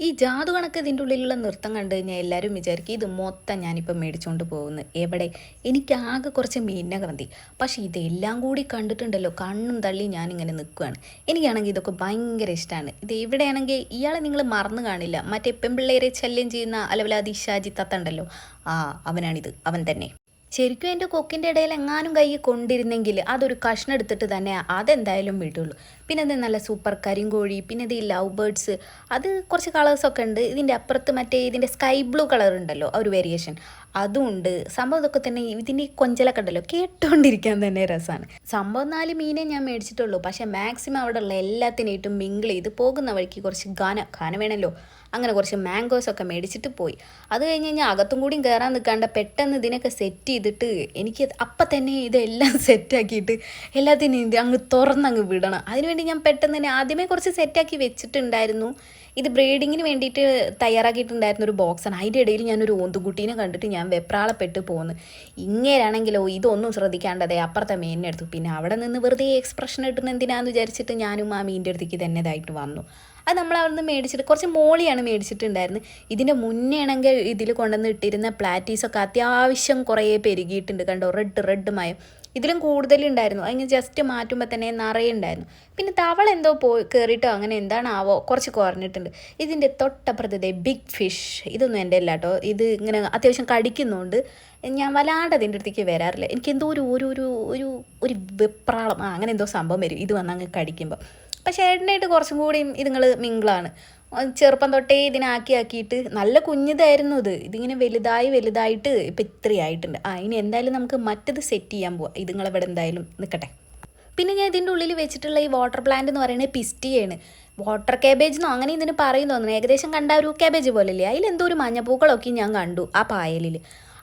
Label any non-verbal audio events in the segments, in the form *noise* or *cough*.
ഈ ജാതു കണക്ക് ഇതിന്റെ ഉള്ളിലുള്ള നൃത്തം കണ്ടു കഴിഞ്ഞാൽ എല്ലാവരും വിചാരിക്കും ഇത് മൊത്തം ഞാനിപ്പോൾ മേടിച്ചുകൊണ്ട് പോകുന്നു. എവിടെ? എനിക്ക് ആകെ കുറച്ച് മീനിനൊക്കെ മതി പക്ഷേ ഇതെല്ലാം കൂടി കണ്ടിട്ടുണ്ടല്ലോ കണ്ണും തള്ളി ഞാനിങ്ങനെ നിൽക്കുകയാണ് എനിക്കാണെങ്കിൽ ഇതൊക്കെ ഭയങ്കര ഇഷ്ടമാണ് ഇത് എവിടെയാണെങ്കിൽ ഇയാളെ നിങ്ങൾ മറന്നു കാണില്ല. മറ്റേ പെൺപിള്ളേരെ ശല്യം ചെയ്യുന്ന അലവലാതി ഷാജി തത്തുണ്ടല്ലോ. ആ അവനാണിത്. അവൻ തന്നെ. ശരിക്കും എന്റെ കൊക്കിന്റെ ഇടയിൽ എങ്ങാനും കൈ കൊണ്ടിരുന്നെങ്കിൽ അതൊരു കഷ്ണം എടുത്തിട്ട് തന്നെ അതെന്തായാലും വിടുള്ളൂ പിന്നെ അത് നല്ല സൂപ്പർ കരിങ്കോഴി പിന്നെ ഇത് ഈ ലവ് ബേർഡ്സ് അത് കുറച്ച് കളേഴ്സൊക്കെ ഉണ്ട്. ഇതിന്റെ അപ്പുറത്ത് മറ്റേ ഇതിന്റെ സ്കൈ ബ്ലൂ കളർ ഉണ്ടല്ലോ ആ ഒരു വേരിയേഷൻ അതും ഉണ്ട് സംഭവം ഇതൊക്കെ തന്നെ ഇതിന്റെ ഈ കൊഞ്ചലൊക്കെ ഉണ്ടല്ലോ കേട്ടുകൊണ്ടിരിക്കാൻ തന്നെ രസമാണ് സംഭവം നാല് മീനെ ഞാൻ മേടിച്ചിട്ടുള്ളൂ. പക്ഷേ മാക്സിമം അവിടെ ഉള്ള എല്ലാത്തിനായിട്ടും മിങ്കിൾ ചെയ്ത് പോകുന്ന വഴിക്ക് കുറച്ച് ഗാന ഗാന വേണമല്ലോ അങ്ങനെ കുറച്ച് മാംഗോസ് ഒക്കെ മേടിച്ചിട്ട് പോയി. അത് കഴിഞ്ഞ് കഴിഞ്ഞാൽ അകത്തും കൂടിയും കയറാൻ നിൽക്കാണ്ട് പെട്ടെന്ന് ഇതിനൊക്കെ സെറ്റ് ചെയ്തിട്ട് എനിക്ക് അപ്പം തന്നെ ഇതെല്ലാം *laughs* സെറ്റാക്കിയിട്ട് എല്ലാത്തിനും അങ്ങ് തുറന്നങ്ങ് വിടണം. അതിനുവേണ്ടി ഞാൻ പെട്ടെന്ന് തന്നെ ആദ്യമേ കുറച്ച് സെറ്റാക്കി വെച്ചിട്ടുണ്ടായിരുന്നു. ഇത് ബ്രീഡിങ്ങിന് വേണ്ടിയിട്ട് തയ്യാറാക്കിയിട്ടുണ്ടായിരുന്ന ഒരു ബോക്സാണ് അതിന്റെ ഇടയിൽ ഞാനൊരു ഓന്തുകുട്ടീനെ കണ്ടിട്ട് ഞാൻ വെപ്രാളപ്പെട്ട് പോകുന്നു ഇങ്ങേരാണെങ്കിലോ ഇതൊന്നും ശ്രദ്ധിക്കാണ്ടതേ അപ്പുറത്തെ മീനിനെ എടുത്തു പിന്നെ അവിടെ നിന്ന് വെറുതെ എക്സ്പ്രഷൻ ഇട്ടുന്ന എന്തിനാന്ന് വിചാരിച്ചിട്ട് ഞാനും ആ മീന്റെ അടുത്തേക്ക് തന്നെ ഇതായിട്ട് വന്നു. അത് നമ്മൾ അവിടെ നിന്ന് മേടിച്ചിട്ട് കുറച്ച് മോളിയാണ് മേടിച്ചിട്ടുണ്ടായിരുന്നത്. ഇതിന്റെ മുന്നേ ആണെങ്കിൽ ഇതിൽ കൊണ്ടുവന്ന് ഇട്ടിരുന്ന പ്ലാറ്റീസൊക്കെ അത്യാവശ്യം കുറേ പെരുകിയിട്ടുണ്ട്. കണ്ടോ? റെഡ് റെഡ് മയം. ഇതിലും കൂടുതലുണ്ടായിരുന്നു. അതിന് ജസ്റ്റ് മാറ്റുമ്പോൾ തന്നെ നിറയെ ഉണ്ടായിരുന്നു. പിന്നെ തവള എന്തോ പോയി കയറിയിട്ടോ അങ്ങനെ എന്താണാവോ കുറച്ച് കുറഞ്ഞിട്ടുണ്ട്. ഇതിന്റെ തൊട്ടപ്പുറത്തെ ബിഗ് ഫിഷ് ഇതൊന്നും എന്റെ അല്ല കേട്ടോ ഇത് ഇങ്ങനെ അത്യാവശ്യം കടിക്കുന്നുണ്ട് ഞാൻ വല്ലാണ്ട് അതിന്റെ അടുത്തേക്ക് വരാറില്ല. എനിക്ക് എന്തോ ഒരു ഒരു ഒരു ഒരു ഒരു വെപ്രാളം. അങ്ങനെ എന്തോ സംഭവം വരും. ഇത് വന്നങ്ങ് കടിക്കുമ്പോൾ പക്ഷേ ഏട്ടനായിട്ട് കുറച്ചും കൂടിയും ഇതുങ്ങൾ മിങ്കിളാണ് ചെറുപ്പം തൊട്ടേ ഇതിനാക്കി ആക്കിയിട്ട് നല്ല കുഞ്ഞിതായിരുന്നു ഇത്. ഇതിങ്ങനെ വലുതായി വലുതായിട്ട് ഇപ്പം ഇത്രയായിട്ടുണ്ട് ആ ഇനി എന്തായാലും നമുക്ക് മറ്റത് സെറ്റ് ചെയ്യാൻ പോവാം. ഇതുങ്ങളിവിടെ എന്തായാലും നിൽക്കട്ടെ പിന്നെ ഞാൻ ഇതിന്റെ ഉള്ളിൽ വെച്ചിട്ടുള്ള ഈ വാട്ടർ പ്ലാന്റ് എന്ന് പറയുന്നത് പിസ്റ്റിയാണ്. വാട്ടർ കാബേജ് എന്നോ അങ്ങനെ ഇതിന് പറയും തോന്നുന്നു. ഏകദേശം കണ്ട ഒരു കാബേജ് പോലെയല്ലേ? അതിലെന്തോ ഒരു മഞ്ഞപ്പൂക്കളൊക്കെ ഞാൻ കണ്ടു ആ പായലിൽ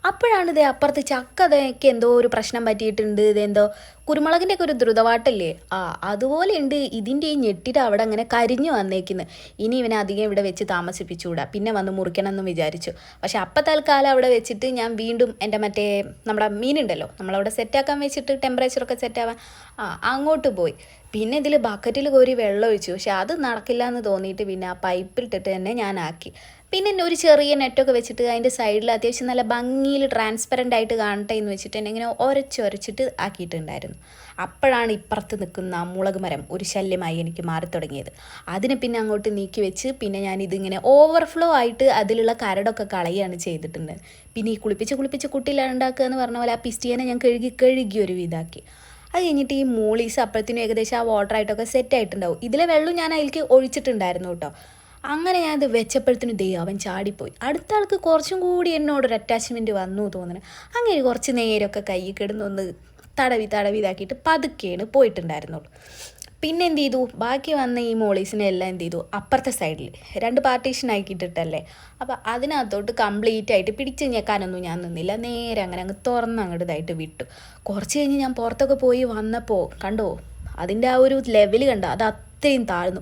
അപ്പോഴാണ് ഇത് അപ്പുറത്ത് ചക്ക അതൊക്കെ എന്തോ ഒരു പ്രശ്നം പറ്റിയിട്ടുണ്ട്. ഇതെന്തോ കുരുമുളകിന്റെ ഒക്കെ ഒരു ദ്രുതവാട്ടല്ലേ? ആ അതുപോലെ ഉണ്ട്. ഇതിന്റെ ഈ ഞെട്ടിട്ട് അവിടെ അങ്ങനെ കരിഞ്ഞു വന്നേക്കുന്നത് ഇനി ഇവനെ അധികം ഇവിടെ വെച്ച് താമസിപ്പിച്ചുകൂടാ. പിന്നെ വന്ന് മുറിക്കണം എന്ന് വിചാരിച്ചു. പക്ഷെ അപ്പം തൽക്കാലം അവിടെ വെച്ചിട്ട് ഞാൻ വീണ്ടും എന്റെ മറ്റേ നമ്മുടെ മീനുണ്ടല്ലോ നമ്മളവിടെ സെറ്റാക്കാൻ വെച്ചിട്ട് ടെമ്പറേച്ചറൊക്കെ സെറ്റാവാൻ ആ അങ്ങോട്ട് പോയി. പിന്നെ ഇതിൽ ബക്കറ്റിൽ കോരി വെള്ളം ഒഴിച്ചു. പക്ഷെ അത് നടക്കില്ല എന്ന് തോന്നിയിട്ട് പിന്നെ ആ പൈപ്പിലിട്ടിട്ട് തന്നെ ഞാൻ ആക്കി പിന്നെ ഒരു ചെറിയ നെറ്റൊക്കെ വെച്ചിട്ട് അതിന്റെ സൈഡിൽ അത്യാവശ്യം നല്ല ഭംഗിയിൽ ട്രാൻസ്പെറന്റ് ആയിട്ട് കാണട്ടെ എന്ന് വെച്ചിട്ട് തന്നെ ഇങ്ങനെ ഉരച്ചൊരച്ചിട്ട് ആക്കിയിട്ടുണ്ടായിരുന്നു. അപ്പോഴാണ് ഇപ്പുറത്ത് നിൽക്കുന്ന മുളക് മരം ഒരു ശല്യമായി എനിക്ക് മാറി തുടങ്ങിയത്. അതിനെ പിന്നെ അങ്ങോട്ട് നീക്കി വെച്ച് പിന്നെ ഞാൻ ഇതിങ്ങനെ ഓവർഫ്ലോ ആയിട്ട് അതിലുള്ള കരടൊക്കെ കളയുകയാണ് ചെയ്തിട്ടുണ്ട്. പിന്നെ ഈ കുളിപ്പിച്ച് കുളിപ്പിച്ച് കുട്ടിയിലുണ്ടാക്കുക എന്ന് പറഞ്ഞ പോലെ ആ പിസ്റ്റിയനെ ഞാൻ കഴുകി കഴുകി ഒരു ഇതാക്കി അത് കഴിഞ്ഞിട്ട് ഈ മൂളീസ് അപ്പോഴത്തേനും ഏകദേശം ആ വാട്ടർ ആയിട്ടൊക്കെ സെറ്റ് ആയിട്ടുണ്ടാവും. ഇതിലെ വെള്ളം ഞാൻ അതിലേക്ക് ഒഴിച്ചിട്ടുണ്ടായിരുന്നു കേട്ടോ. അങ്ങനെ ഞാൻ ഇത് വെച്ചപ്പോഴത്തേനും ദൈവം അവൻ ചാടിപ്പോയി. അടുത്ത ആൾക്ക് കുറച്ചും കൂടി എന്നോടൊരു അറ്റാച്ച്മെന്റ് വന്നു തോന്നുന്നു അങ്ങനെ കുറച്ച് നേരമൊക്കെ കൈ കിടന്നൊന്ന് തടവി തടവി ഇതാക്കിയിട്ട് പതുക്കെയാണ് പോയിട്ടുണ്ടായിരുന്നുള്ളൂ. പിന്നെ എന്ത് ചെയ്തു? ബാക്കി വന്ന ഈ മോളീസിനെ എല്ലാം എന്ത് ചെയ്തു? അപ്പുറത്തെ സൈഡിൽ രണ്ട് പാർട്ടീഷൻ ആക്കിയിട്ടിട്ടല്ലേ? അപ്പോൾ അതിനകത്തോട്ട് കംപ്ലീറ്റ് ആയിട്ട് പിടിച്ച് ഞെക്കാനൊന്നും ഞാൻ നിന്നില്ല. നേരെ അങ്ങനെ അങ്ങ് തുറന്ന് അങ്ങോട്ട് ഇതായിട്ട് വിട്ടു. കുറച്ച് കഴിഞ്ഞ് ഞാൻ പുറത്തൊക്കെ പോയി വന്നപ്പോൾ കണ്ടോ? അതിന്റെ ആ ഒരു ലെവൽ കണ്ടോ? അത് അത്രയും താഴ്ന്നു.